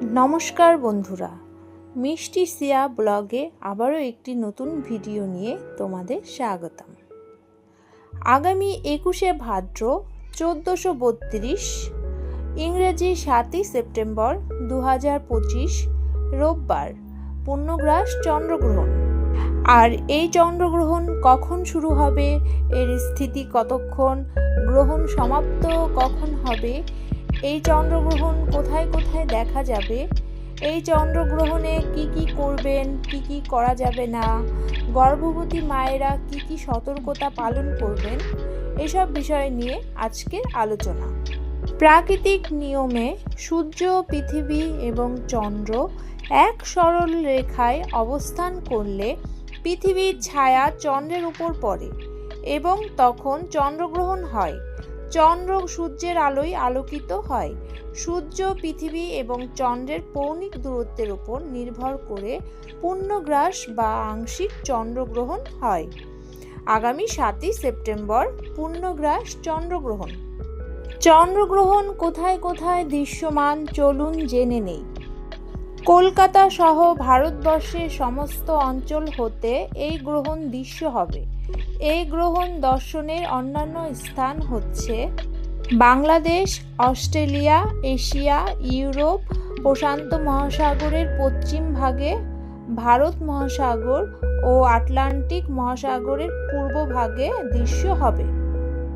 নমস্কার বন্ধুরা, মিষ্টি সিয়া ব্লগে আবারও একটি নতুন ভিডিও নিয়ে তোমাদের স্বাগতম। আগামী একুশে ভাদ্র চোদ্দোশো বত্রিশ, ইংরেজি সাতই সেপ্টেম্বর দু হাজার পঁচিশ, রোববার, পূর্ণগ্রাস চন্দ্রগ্রহণ। আর এই চন্দ্রগ্রহণ কখন শুরু হবে, এর স্থিতি কতক্ষণ, গ্রহণ সমাপ্ত কখন হবে এই চন্দ্রগ্রহণ কোথায় কোথায় দেখা যাবে? এই চন্দ্রগ্রহণে কি কি করবেন, কি কি করা যাবে না? গর্ভবতী মায়েরা কি কি সতর্কতা পালন করবেন? এসব বিষয় নিয়ে আজকের আলোচনা। প্রাকৃতিক নিয়মে সূর্য, পৃথিবী এবং চন্দ্র এক সরল রেখায় অবস্থান করলে পৃথিবীর ছায়া চন্দ্রের উপর পড়ে এবং তখন চন্দ্রগ্রহণ হয়। চন্দ্র সূর্যের আলোয় আলোকিত হয়। সূর্য পৃথিবী এবং চন্দ্রের পৌনিক দূরত্বের উপর নির্ভর করে পূর্ণগ্রাস বা আংশিক চন্দ্রগ্রহণ হয়। আগামী সাতই সেপ্টেম্বর পূর্ণগ্রাস চন্দ্রগ্রহণ। চন্দ্রগ্রহণ কোথায় কোথায় দৃশ্যমান চলুন জেনে নেই। কলকাতা সহ ভারতবর্ষের সমস্ত অঞ্চল হতে এই গ্রহণ দৃশ্য হবে। এই গ্রহণ দর্শনের অন্যান্য স্থান হচ্ছে বাংলাদেশ, অস্ট্রেলিয়া, এশিয়া, ইউরোপ, প্রশান্ত মহাসাগরের পশ্চিম ভাগে ভারত মহাসাগর ও আটলান্টিক মহাসাগরের পূর্ব ভাগে দৃশ্য হবে।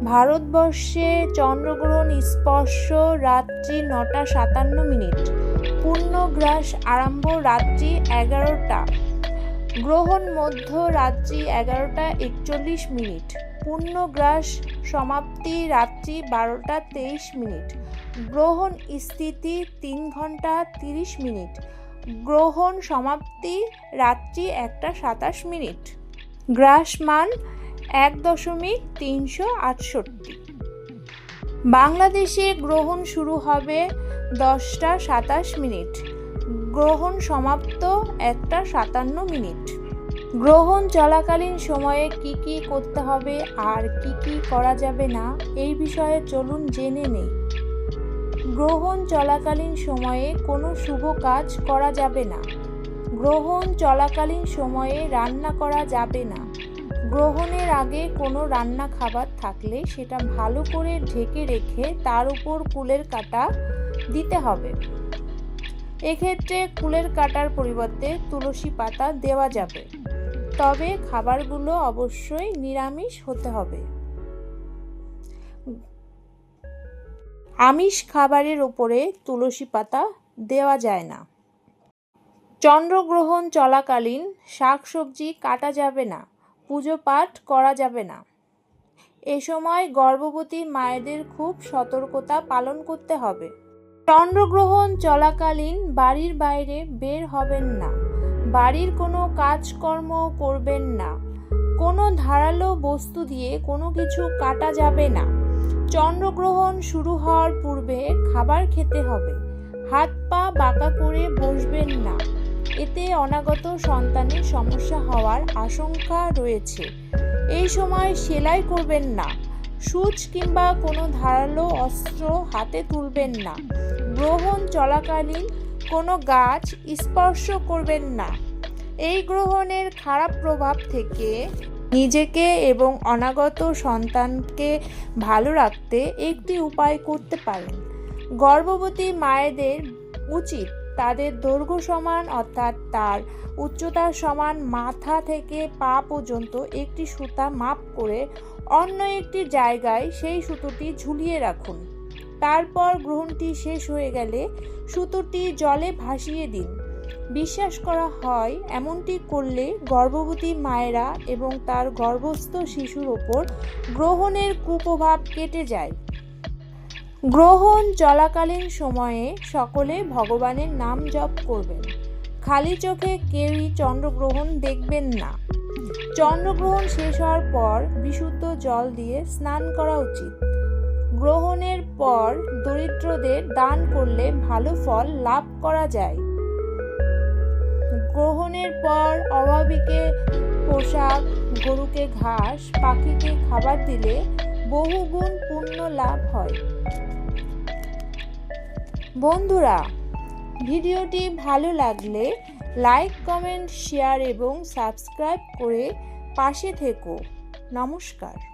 ভারতবর্ষে চন্দ্রগ্রহণ স্পর্শ রাত্রি নটা সাতান্ন মিনিট। পূর্ণগ্রাস আরম্ভ রাত্রি এগারোটা। গ্রহণ মধ্য রাত্রি এগারোটা একচল্লিশ মিনিট। পূর্ণগ্রাস সমাপ্তি রাত্রি বারোটা তেইশ মিনিট। গ্রহণ স্থিতি তিন ঘণ্টা তিরিশ মিনিট। গ্রহণ সমাপ্তি রাত্রি একটা সাতাশ মিনিট। গ্রাসমান এক দশমিক তিনশো আটষট্টি। বাংলাদেশে গ্রহণ শুরু হবে দশটা সাতাশ মিনিট। গ্রহণ সমাপ্ত একটা সাতান্ন মিনিট। গ্রহণ চলাকালীন সময়ে কি কি করতে হবে, আর কি কি করা যাবে না, এই বিষয়ে চলুন জেনে নেই। গ্রহণ চলাকালীন সময়ে কোনো শুভ কাজ করা যাবে না। গ্রহণ চলাকালীন সময়ে রান্না করা যাবে না। গ্রহণের আগে কোনো রান্না খাবার থাকলে সেটা ভালো করে ঢেকে রেখে তার উপর কুলের কাটা দিতে হবে। এক্ষেত্রে কুলের কাটার পরিবর্তে তুলসী পাতা দেওয়া যাবে। তবে খাবারগুলো অবশ্যই নিরামিষ হতে হবে। আমিষ খাবারের ওপরে তুলসী পাতা দেওয়া যায় না। চন্দ্রগ্রহণ চলাকালীন শাকসবজি কাটা যাবে না, পুজো পাঠ করা যাবে না। এ সময় গর্ভবতী মায়েদের খুব সতর্কতা পালন করতে হবে। চন্দ্রগ্রহণ চলাকালীন বাড়ির বাইরে বের হবেন না। বাড়ির কোনো কাজকর্ম করবেন না। কোনো ধারালো বস্তু দিয়ে কোনো কিছু কাটা যাবে না। চন্দ্রগ্রহণ শুরু হওয়ার পূর্বে খাবার খেতে হবে। হাত পা বাঁকা করে বসবেন না। এতে অনাগত সন্তানের সমস্যা হওয়ার আশঙ্কা রয়েছে। এই সময় সেলাই করবেন না। সূচ কিংবা কোনো ধারালো অস্ত্র হাতে তুলবেন না। গ্রহণ চলাকালীন কোনো গাছ স্পর্শ করবেন না। এই গ্রহণের খারাপ প্রভাব থেকে নিজেকে এবং অনাগত সন্তানকে ভালো রাখতে একটি উপায় করতে পারেন। গর্ভবতী মায়েদের উচিত তাদের দৈর্ঘ্য সমান অর্থাৎ তার উচ্চতার সমান মাথা থেকে পা পর্যন্ত একটি সুতা মাপ করে অন্য একটি জায়গায় সেই সুতোটি ঝুলিয়ে রাখুন। তারপর গ্রহণটি শেষ হয়ে গেলে সুতোটি জলে ভাসিয়ে দিন। বিশ্বাস করা হয় এমনটি করলে গর্ভবতী মায়েরা এবং তার গর্ভস্থ শিশুর ওপর গ্রহণের কুপ্রভাব কেটে যায়। গ্রহণ চলাকালীন সময়ে সকলে ভগবানের নাম জপ করবেন। খালি চোখে কেউই চন্দ্রগ্রহণ দেখবেন না। চন্দ্রগ্রহণ শেষ হওয়ার পর বিশুদ্ধ জল দিয়ে স্নান করা উচিত। গ্রহণের পর দরিদ্রদের দান করলে ভালো ফল লাভ করা যায়। গ্রহণের পর অভাবীকে পোশাক গরুকে ঘাস, পাখিকে খাবার দিলে বহুগুণ পুণ্য লাভ হয়। বন্ধুরা, ভিডিওটি ভালো লাগলে লাইক কমেন্ট শেয়ার এবং সাবস্ক্রাইব করে পাশে থেকো। নমস্কার।